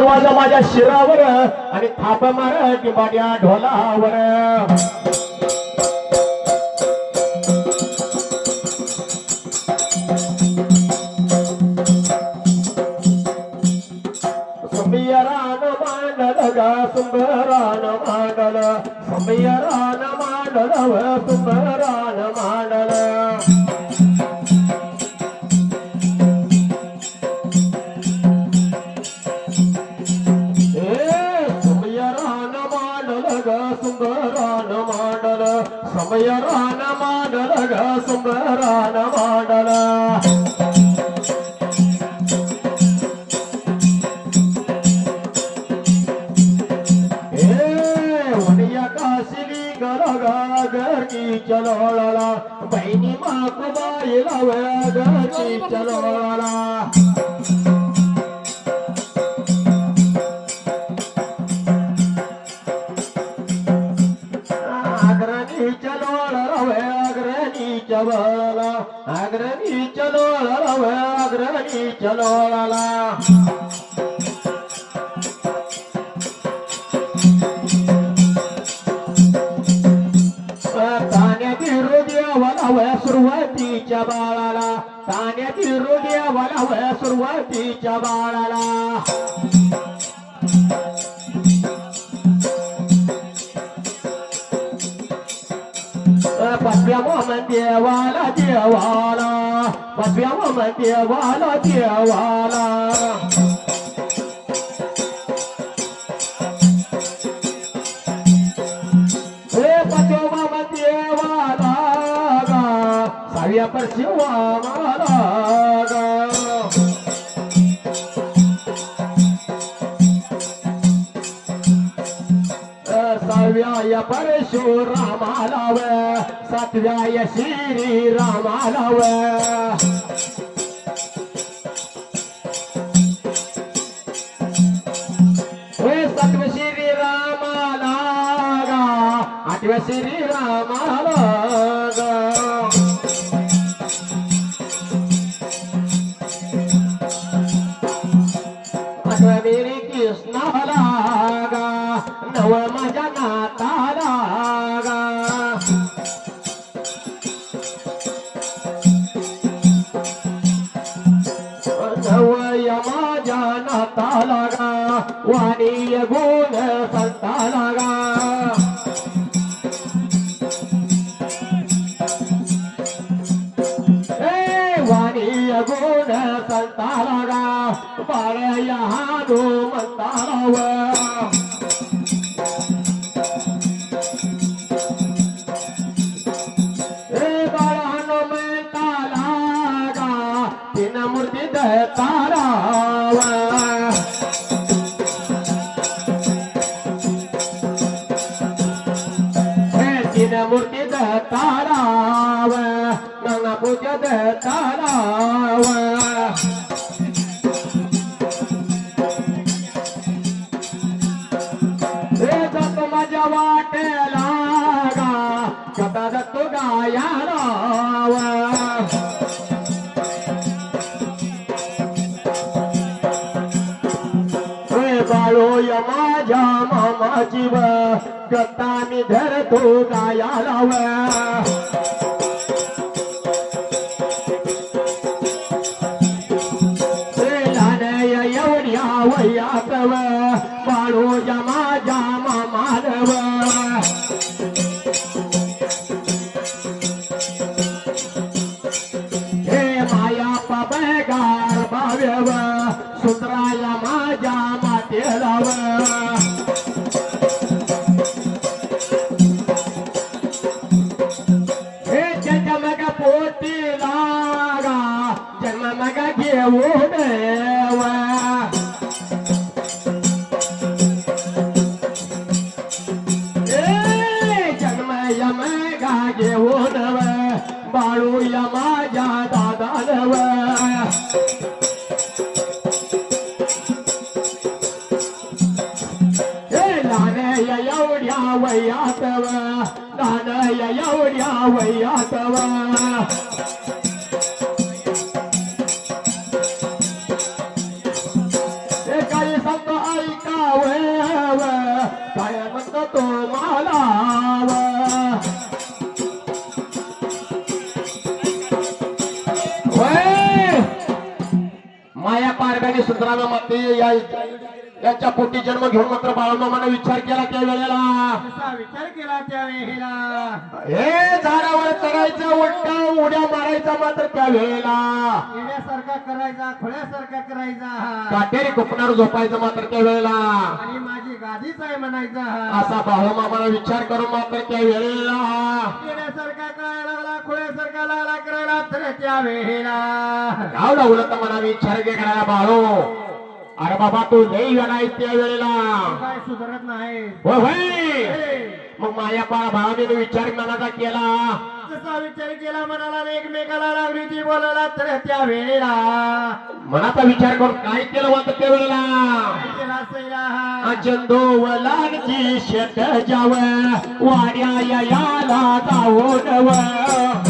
आशीर्वाद माझ्या शिरावर आणि थाप मार की माझ्या ढोलावर समीयरान मांडल ग सुंदरान मांडल. समीयरान मांडल सुंदरान समयरान मांडल ग सुंदरान सुरुवातीच्या बाळाला. ताण्यातील हृदयावाला वया सुरुवातीच्या बाळाला. पाचव्या देवाला देवाला. पाचव्या मोहन देवाला देवाला. सहाव्या परशिवा मला गा. सहाव्या या परशुरामाला व सातव्या या श्रीरामाला व सातव्या श्रीरामाला गा आठव्या श्री रामाला تعالى وعلي يقول ದಿನ ಮುಟ್ಟಿದ ತಾರಾವ ನನ್ನ ಪೂಜದ ತಾರಾವ मी जन्म यम गागे ओनव बाळू यमाजा दादानव हे नानय एवढ्या वयातव नानय एवढ्या वयात falar na e aí. यांच्या पोटी जन्म घेऊन मात्र बाळमामाने विचार केला त्या वेळेला. विचार केला त्या वेळेला? हे झाडावर चढायचं उलट उड्या मारायचा मात्र त्या वेळेला. येण्यासारखा करायचा खोळ्यासारखा करायचा. काटेरी कुपणार झोपायचं मात्र त्या वेळेला. आणि माझी गादीच आहे म्हणायचा. असा बाळमामाला विचार करून मात्र त्या वेळेला. येण्यासारखा करायला लागला खोळ्यासारखा लागला करायला तर त्या वेळेला. गाव लावलं तर मला विचार घे करायला बाळो. अरे बाबा तू लई वेळा त्या वेळेला. काय सुधारत नाही. होय. मग माया पा भावाने विचार मनाचा केला. जसा विचार केला मनाला एकमेकाला लागली ती बोलायला तर त्या वेळेला. मनाचा विचार करून काय केलं होतं त्या वेळेला? हा? चंदोवलांची शेत जाव वाड्या याला जाऊन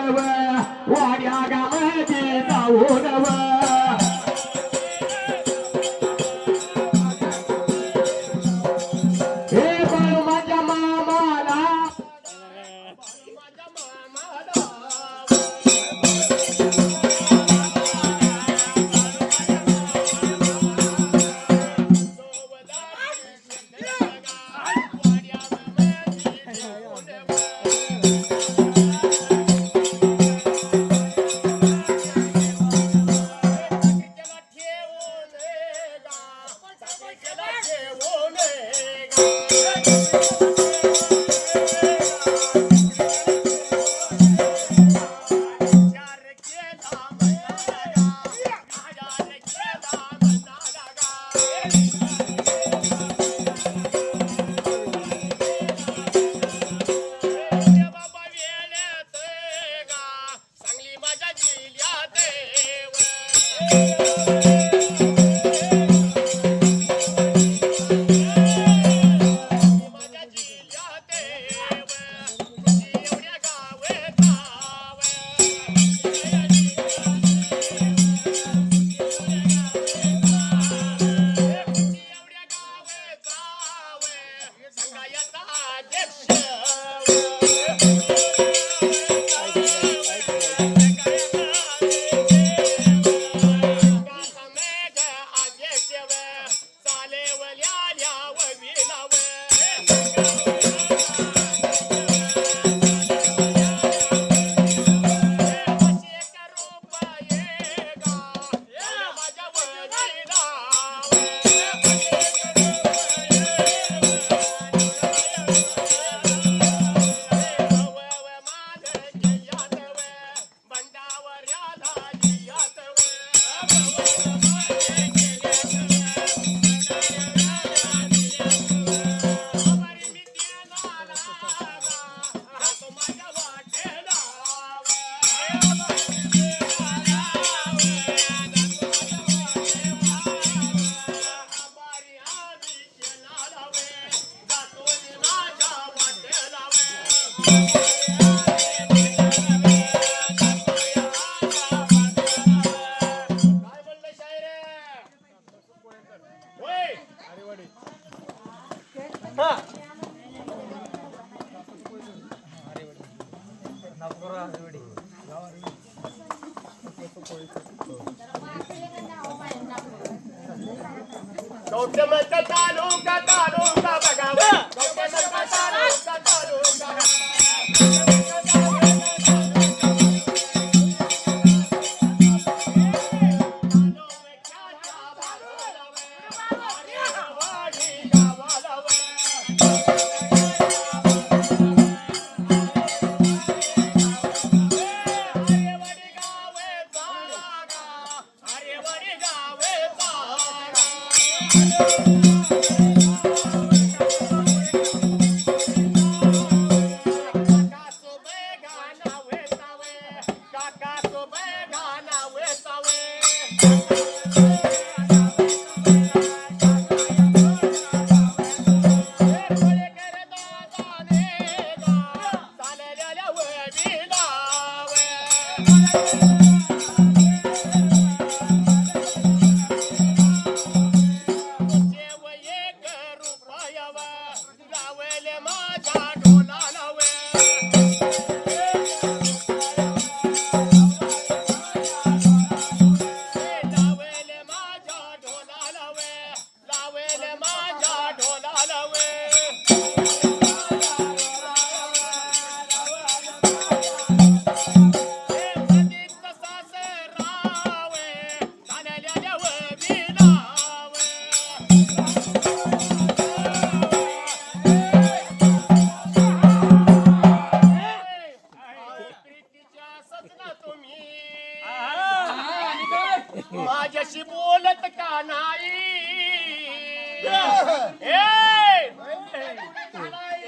माझ्याशी बोलत का नाही?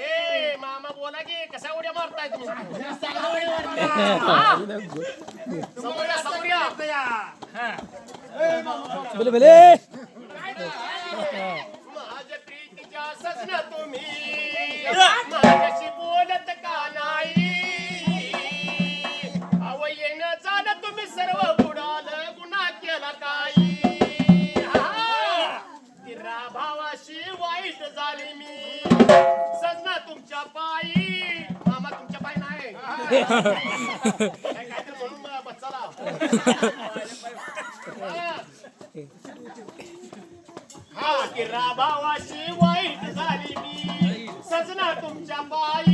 ए! मामा बोला की कसा उड्या मारताय तुम्ही? बोले बोले. माझ्या प्रीतीच्या सजनात झाली सजना तुमच्या पायी. मामा तुमच्या पायी नाही. हा की वाईट झाली मी. सजना तुमच्या बाई